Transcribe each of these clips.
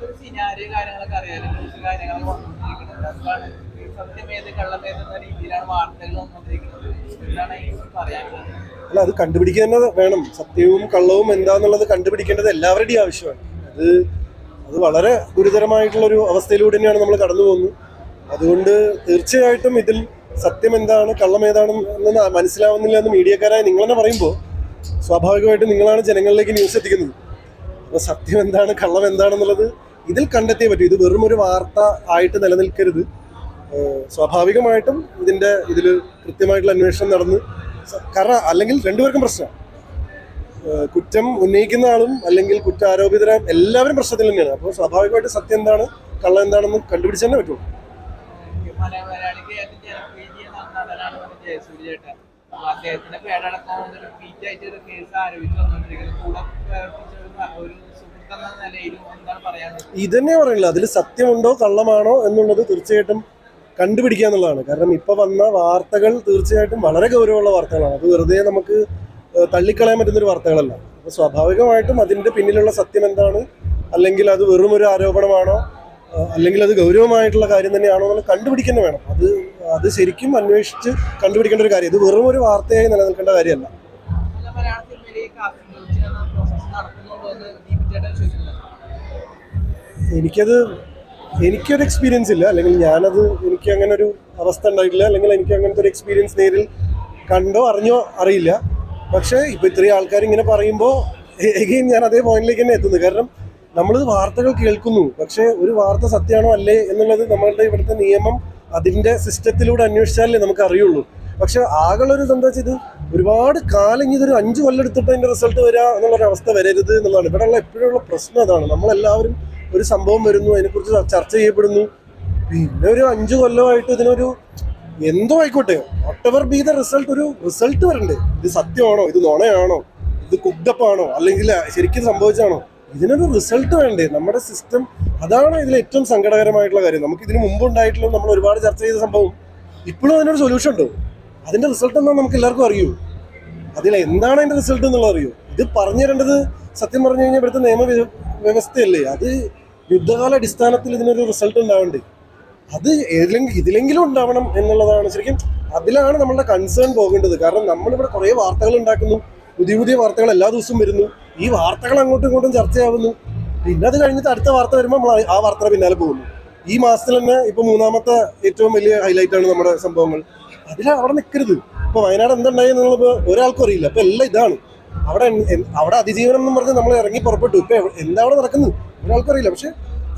നമുക്കൊരു സിനാരിയോ കാര്യങ്ങളൊക്കെ അറിയാലോ. വന്നുകൊണ്ടിരിക്കുന്നത് അതാണ് സത്യമേത് കള്ളമേത് എന്ന രീതിയിലാണ് വാർത്തകൾ വന്നുകൊണ്ടിരിക്കുന്നത്. അല്ല അത് കണ്ടുപിടിക്കുക തന്നെ വേണം. സത്യവും കള്ളവും എന്താന്നുള്ളത് കണ്ടുപിടിക്കേണ്ടത് എല്ലാവരുടെയും ആവശ്യമാണ്. അത് അത് വളരെ ഗുരുതരമായിട്ടുള്ള ഒരു അവസ്ഥയിലൂടെ തന്നെയാണ് നമ്മൾ കടന്നു പോകുന്നത്. അതുകൊണ്ട് തീർച്ചയായിട്ടും ഇതിൽ സത്യം എന്താണ് കള്ളം ഏതാണ് എന്ന് മനസ്സിലാവുന്നില്ല എന്ന് മീഡിയക്കാരായ നിങ്ങൾ തന്നെ പറയുമ്പോൾ സ്വാഭാവികമായിട്ടും നിങ്ങളാണ് ജനങ്ങളിലേക്ക് ന്യൂസ് എത്തിക്കുന്നത്. അപ്പോൾ സത്യം എന്താണ് കള്ളം എന്താണെന്നുള്ളത് ഇതിൽ കണ്ടെത്തിയേ പറ്റൂ. ഇത് വെറും ഒരു വാർത്ത ആയിട്ട് നിലനിൽക്കരുത്. സ്വാഭാവികമായിട്ടും ഇതിന്റെ ഇതിൽ കൃത്യമായിട്ടുള്ള അന്വേഷണം നടന്ന് കാരണം അല്ലെങ്കിൽ രണ്ടുപേർക്കും പ്രശ്നമാണ്. കുറ്റം ഉന്നയിക്കുന്ന ആളും അല്ലെങ്കിൽ കുറ്റാരോപിതര എല്ലാവരും പ്രശ്നത്തിൽ തന്നെയാണ്. അപ്പോൾ സ്വാഭാവികമായിട്ട് സത്യം എന്താണ് കള്ളം എന്താണെന്ന് കണ്ടുപിടിച്ച് തന്നെ പറ്റുള്ളൂ. കേസ് കൂടെ ഒരു തന്നെ എന്ന പറയുള്ളൂ. അതിൽ സത്യമുണ്ടോ കള്ളമാണോ എന്നുള്ളത് തീർച്ചയായിട്ടും കണ്ടുപിടിക്കുക എന്നുള്ളതാണ് കാരണം ഇപ്പൊ വന്ന വാർത്തകൾ തീർച്ചയായിട്ടും വളരെ ഗൗരവമുള്ള വാർത്തകളാണ്. അത് വെറുതെ നമുക്ക് തള്ളിക്കളയാൻ പറ്റുന്ന ഒരു വാർത്തകളല്ല. അപ്പൊ സ്വാഭാവികമായിട്ടും അതിന്റെ പിന്നിലുള്ള സത്യം എന്താണ്? അല്ലെങ്കിൽ അത് വെറും ഒരു ആരോപണമാണോ? അല്ലെങ്കിൽ അത് ഗൗരവമായിട്ടുള്ള കാര്യം തന്നെയാണോ എന്നുള്ളത് കണ്ടുപിടിക്കുന്നത് വേണം. അത് അത് ശരിക്കും അന്വേഷിച്ച് കണ്ടുപിടിക്കേണ്ട ഒരു കാര്യം. ഇത് വെറും ഒരു വാർത്തയായി നിലനിൽക്കേണ്ട കാര്യമല്ല. എനിക്കത് എനിക്കൊരു എക്സ്പീരിയൻസ് ഇല്ല. അല്ലെങ്കിൽ ഞാനത് എനിക്ക് അങ്ങനെ ഒരു അവസ്ഥ ഉണ്ടായിട്ടില്ല. അല്ലെങ്കിൽ എനിക്ക് അങ്ങനത്തെ ഒരു എക്സ്പീരിയൻസ് നേരിൽ കണ്ടോ അറിഞ്ഞോ അറിയില്ല. പക്ഷേ ഇപ്പോൾ ഇത്രയും ആൾക്കാർ ഇങ്ങനെ പറയുമ്പോൾ എഗെയിൻ ഞാൻ അതേ പോയിന്റിലേക്ക് തന്നെ എത്തുന്നു. കാരണം നമ്മൾ വാർത്തകൾ കേൾക്കുന്നു. പക്ഷേ ഒരു വാർത്ത സത്യമാണോ അല്ലേ എന്നുള്ളത് നമ്മളുടെ ഇവിടുത്തെ നിയമം അതിന്റെ സിസ്റ്റത്തിലൂടെ അന്വേഷിച്ചാലേ നമുക്ക് അറിയുള്ളൂ. പക്ഷെ ആകളൊരു ഒരു എന്താ വെച്ചാൽ ഒരുപാട് കാലം ഇനി ഇതൊരു അഞ്ച് കൊല്ലം എടുത്തിട്ട് അതിന്റെ റിസൾട്ട് വരിക എന്നുള്ളൊരവസ്ഥ വരരുത് എന്നുള്ളതാണ്. ഇവിടെയുള്ള എപ്പോഴുള്ള പ്രശ്നം അതാണ്. നമ്മളെല്ലാവരും ഒരു സംഭവം വരുന്നു അതിനെക്കുറിച്ച് ചർച്ച ചെയ്യപ്പെടുന്നു. പിന്നെ ഒരു അഞ്ച് കൊല്ലമായിട്ട് ഇതിനൊരു എന്തോ ആയിക്കോട്ടെ. Whatever be the result ഒരു റിസൾട്ട് വരണ്ടേ. ഇത് സത്യമാണോ? ഇത് നുണയാണോ? ഇത് കുക്കപ്പാണോ അല്ലെങ്കിൽ ശരിക്കും സംഭവിച്ചാണോ? ഇതിനൊരു റിസൾട്ട് വേണ്ടേ? നമ്മുടെ സിസ്റ്റം അതാണ് ഇതിൽ ഏറ്റവും സങ്കടകരമായിട്ടുള്ള കാര്യം. നമുക്ക് ഇതിന് മുമ്പ് ഉണ്ടായിട്ടുള്ള നമ്മൾ ഒരുപാട് ചർച്ച ചെയ്ത സംഭവം ഇപ്പോഴും അതിനൊരു സൊല്യൂഷൻ ഉണ്ടോ. അതിന്റെ റിസൾട്ട് എന്നാൽ നമുക്ക് എല്ലാവർക്കും അറിയൂ. അതിൽ എന്താണ് അതിന്റെ റിസൾട്ട് എന്നുള്ളത് അറിയൂ. ഇത് പറഞ്ഞു തരേണ്ടത് സത്യം പറഞ്ഞു കഴിഞ്ഞാൽ ഇവിടുത്തെ നിയമ വ്യവസ്ഥയല്ലേ? അത് യുദ്ധകാല അടിസ്ഥാനത്തിൽ ഇതിനൊരു റിസൾട്ട് ഉണ്ടാവണ്ടേ? അത് ഏതിലെങ്കിലും ഇതിലെങ്കിലും ഉണ്ടാവണം എന്നുള്ളതാണ്. ശരിക്കും അതിലാണ് നമ്മളുടെ കൺസേൺ പോകേണ്ടത്. കാരണം നമ്മളിവിടെ കുറേ വാർത്തകൾ ഉണ്ടാക്കുന്നു. പുതിയ പുതിയ വാർത്തകൾ എല്ലാ ദിവസവും വരുന്നു. ഈ വാർത്തകൾ അങ്ങോട്ടും ഇങ്ങോട്ടും ചർച്ചയാവുന്നു. പിന്നെ അത് കഴിഞ്ഞിട്ട് അടുത്ത വാർത്ത വരുമ്പോൾ നമ്മൾ ആ വാർത്തയുടെ പിന്നാലെ പോകുന്നു. ഈ മാസത്തിൽ തന്നെ ഇപ്പൊ മൂന്നാമത്തെ ഏറ്റവും വലിയ ഹൈലൈറ്റ് ആണ് നമ്മുടെ സംഭവങ്ങൾ. അതിൽ അവിടെ നിൽക്കരുത് ഇപ്പൊ വയനാട് എന്തുണ്ടായി എന്നുള്ളത് ഒരാൾക്കും അറിയില്ല. അപ്പൊ എല്ലാം ഇതാണ്. അവിടെ അവിടെ അതിജീവനം എന്ന് പറഞ്ഞ് നമ്മൾ ഇറങ്ങി പുറപ്പെട്ടു. ഇപ്പൊ എന്താ അവിടെ നടക്കുന്നത്? ഒരാൾക്കും അറിയില്ല. പക്ഷെ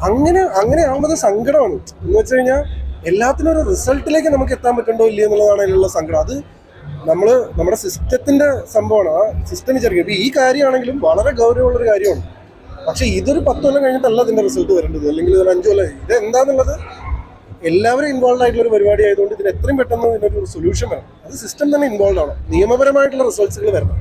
അങ്ങനെ അങ്ങനെ ആവുന്നത് സങ്കടമാണ്. എന്ന് വെച്ച് കഴിഞ്ഞാൽ എല്ലാത്തിനും ഒരു റിസൾട്ടിലേക്ക് നമുക്ക് എത്താൻ പറ്റണ്ടോ ഇല്ല എന്നുള്ളതാണ് അതിലുള്ള സങ്കടം. അത് നമ്മൾ നമ്മുടെ സിസ്റ്റത്തിന്റെ സംഭവമാണ്. ആ സിസ്റ്റം വിചാരിക്കും. ഇപ്പൊ ഈ കാര്യമാണെങ്കിലും വളരെ ഗൗരവമുള്ളൊരു കാര്യമാണ്. പക്ഷെ ഇതൊരു പത്ത് കൊല്ലം കഴിഞ്ഞിട്ടല്ല ഇതിന്റെ റിസൾട്ട് വരേണ്ടത്. അല്ലെങ്കിൽ ഇതൊരു അഞ്ചു കൊല്ലം. ഇത് എന്താന്നുള്ളത് എല്ലാവരും ഇൻവോൾവ് ആയിട്ടുള്ള ഒരു പരിപാടി ആയതുകൊണ്ട് ഇതിന് എത്രയും പെട്ടെന്ന് ഇതിനൊരു സൊല്യൂഷൻ വേണം. അത് സിസ്റ്റം തന്നെ ഇൻവോൾവ് ആണ് നിയമപരമായിട്ടുള്ള റിസൾട്ട്സുകൾ വരണം.